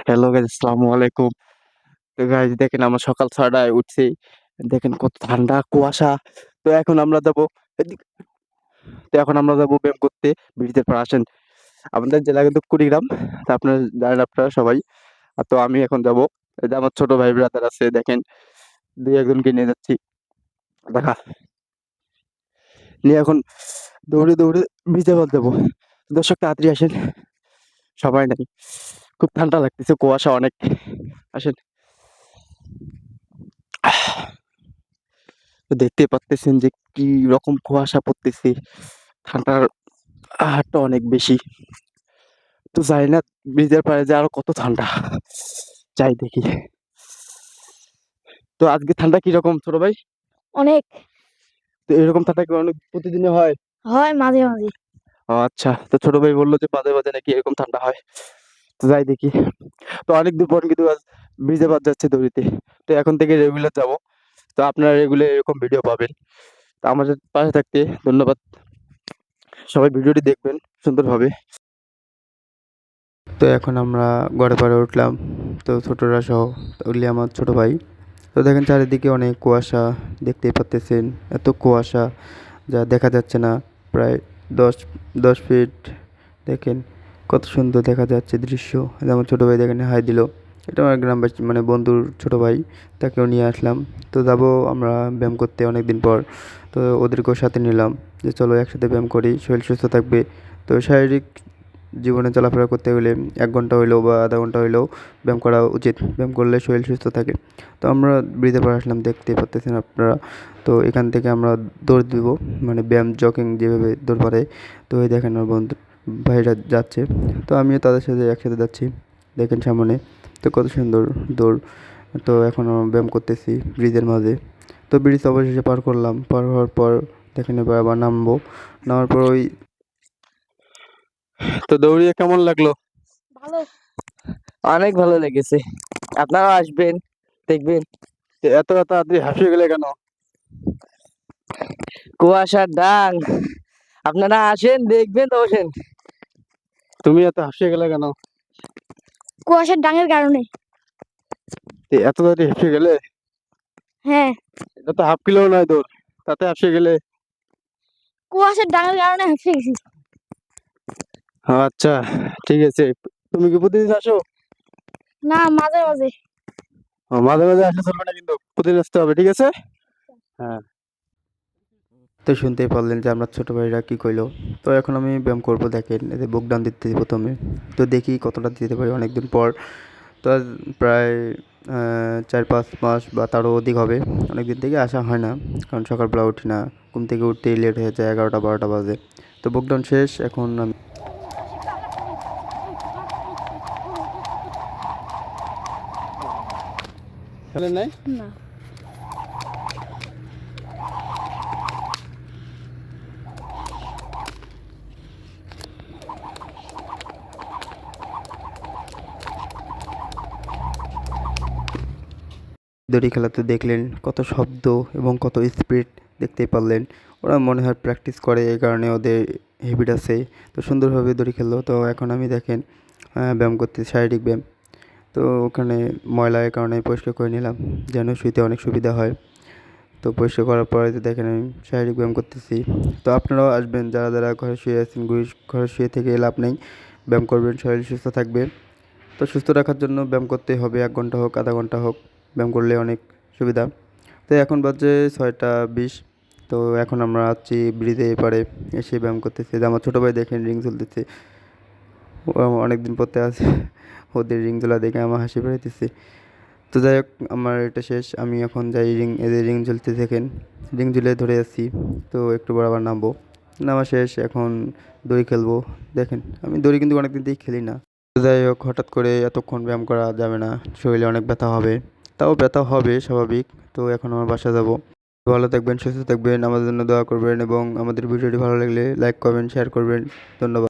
Hello guys আসসালামু আলাইকুম। তো গাইজ দেখেন আমরা সকাল ৬ টায় উঠছি। দেখেন কত ঠান্ডা কুয়াশা। তো এখন আমরা যাব তো এখন আমরা যাব ব্যায়াম করতে ব্রিজের পর আসেন। আমাদের জেলা কিন্তু কুড়িগ্রাম। তো আপনারা জানেন আপনারা সবাই। তো আমি এখন যাব। যে আমার ছোট ভাই ব্রাদার আছে দেখেন দুই একজনকে নিয়ে যাচ্ছি। দেখা। নিয়ে এখন দৌড়ে, দৌড়ে ব্রিজের পাড়ে যাব। দর্শক তাড়াতাড়ি আসেন। সবাই নাই। খুব ঠান্ডা লাগতেছে কুয়াশা অনেক। আসেন। তো দেখতেই পারতেছেন যে কি রকম কুয়াশা পড়তেছে। ঠান্ডার হারটা অনেক বেশি। তো জানি না ব্রিজের পাড়ে যে আরও কত ঠান্ডা। যাই দেখি। তো আজকে ঠান্ডা কীরকম ছোট ভাই? অনেক। তো এরকম ঠান্ডা কি অনেক প্রতিদিনই হয়? হয় মাঝে, মাঝে। আচ্ছা। তো ছোট ভাই বলল যে মাঝে, মাঝে নাকি এরকম ঠান্ডা হয়। তো যাই দেখি। তো অনেক দূর পর কিন্তু আজ পাড় যাচ্ছি দৌড়িতে। তো এখন থেকে রেগুলার যাব। তো আপনারা রেগুলার এরকম ভিডিও পাবেন। তো আমাদের পাশে থাকতে ধন্যবাদ। সবাই ভিডিওটি দেখবেন সুন্দরভাবে। তো এখন আমরা ঘরে পাড়ে উঠলাম। তো ছোটরা সহ ওগুলি আমার ছোট ভাই। তো দেখেন চারিদিকে অনেক কুয়াশা দেখতেই পারতেছেন। এত কুয়াশা যা দেখা যাচ্ছে না। প্রায় দশ দশ ফিট দেখেন কত সুন্দর দেখা যাচ্ছে দৃশ্য। আমার ছোট ভাই দেখেন, হাই দিল। এটা আমার গ্রামবাসী মানে বন্ধুর ছোট ভাই। তাকেও নিয়ে আসলাম। তো যাব আমরা ব্যায়াম করতে অনেক দিন পর। তো ওদেরকেও সাথে নিলাম যে চলো একসাথে ব্যায়াম করি, শরীর সুস্থ থাকবে। তো শারীরিক জীবনে চলাফেরা করতে গেলে এক ঘণ্টা হইলেও বা ০.৫ ঘণ্টা হইলেও ব্যায়াম করা উচিত। ব্যায়াম করলে শরীর সুস্থ থাকে। তো আমরা ব্রিজের পাড়ে আসলাম, দেখতে পারতেছেন আপনারা। তো এখান থেকে আমরা দৌড় দিব। মানে ব্যায়াম, জগিং যেভাবে দৌড় মারে। তো এই দেখেন আমার বন্ধু ভাইরা যাচ্ছে। তো আমিও তাদের সাথে একসাথে যাচ্ছি। দেখেন সামনে। তো কত সুন্দর দৌড়। তো এখন ব্যায়াম করতেছি ব্রিজের মাঝে। তো ব্রিজ অবশেষে পার করলাম। পার হওয়ার পর দেখেন এবার আবার নামবো। নামার পর ওই তো দৌড়িয়ে কেমন লাগল? ভালো। অনেক ভালো লেগেছে। আপনারাও আসবেন, দেখবেন। এত তাড়াতাড়ি হাঁপিয়ে গেলে কেন? কুয়াশার ডাং। আপনারা আসেন দেখবেন তো বসেন। তুমি এত হাঁপিয়ে গেলে কেন? কুয়াশার ডাঙের কারণে। এত তাড়াতাড়ি হাঁপিয়ে গেলে? হ্যাঁ। এটা তো হাফ কিলোও নয় দৌড়। তাতে হাঁপিয়ে গেলে? কুয়াশার ডাঙের কারণে হাঁপিয়ে গেছি। আচ্ছা ঠিক আছে। তুমি কি প্রতিদিন আসো? না মাঝে, মাঝে। মাঝে, মাঝে আসলে চলবে না কিন্তু। প্রতিদিন আসতে হবে। ঠিক আছে? হ্যাঁ। তো শুনতেই পারলেন যে আমার ছোট ভাইরা কী কইলো। তো এখন আমি ব্যায়াম করব দেখেন। এই যে বুক ডাউন দিতেছি ১ম এ। তো দেখি কতটা দিতে পারি অনেকদিন পর। তো প্রায় চার ৪-৫ মাস বা তারও অধিক হবে। অনেকদিন থেকে আসা হয় না। কারণ সকালবেলা উঠি না। ঘুম থেকে উঠতেই লেট হয়ে যায় ১১টা-১২টা বাজে। তো বুক ডাউন শেষ। এখন আমি নাই? না। দড়ি খেলাতে দেখলেন কত শব্দ এবং কত স্পিড দেখতে পারলেন। ওরা মনে হয় প্র্যাকটিস করে এই কারণে ওদের হ্যাবিট আছে। তো সুন্দরভাবে দড়ি খেললো। তো এখন আমি দেখেন ব্যায়াম করতে শারীরিক ব্যায়াম। তো ওখানে ময়লা এই কারণে পরিষ্কার করে নিলাম। যেন শুইতে অনেক সুবিধা হয়। তো পরিষ্কার করার পরে দেখেন আমি শারীরিক ব্যায়াম করতেছি। তো আপনারাও আসবেন যারা, যারা ঘরে শুয়ে আছেন ঘরে শুয়ে থেকে লাভ নেই। ব্যায়াম করবেন শরীর সুস্থ থাকবে। তো সুস্থ রাখার জন্য ব্যায়াম করতে হবে এক ঘণ্টা হোক, আধা ঘণ্টা হোক। ব্যায়াম করলে অনেক সুবিধা। তো এখন বাজে ৬টা ২০। তো এখন আমরা আসছি ব্রিজে এপারে এসে ব্যায়াম করতেছি। যে আমার ছোট ভাই দেখেন রিং ঝুলতেছে। ও অনেকদিন পরতে আছে। ওদের রিং ঝোলা দেখে আমার হাসি পাইতেছে। তো যাই হোক, আমার এটা শেষ। আমি এখন যাই রিং এদের রিং ঝুলতে দেখেন। রিং ঝুলে ধরে যাচ্ছি। তো একটু পর আবার নামবো। নামা শেষ। এখন দড়ি খেলব। দেখেন, আমি দড়ি কিন্তু অনেক দিন থেকেই খেলি না। তো যাই হোক, হঠাৎ করে এতক্ষণ ব্যায়াম করা যাবে না। শরীরে অনেক ব্যথা হবে। তাও ব্যথা হবে স্বাভাবিক। তো এখন আমার বাসা যাব। ভালো থাকবেন, সুস্থ থাকবেন। আমাদের জন্য দোয়া করবেন এবং আমাদের ভিডিওটি ভালো লাগলে লাইক করবেন, শেয়ার করবেন। ধন্যবাদ।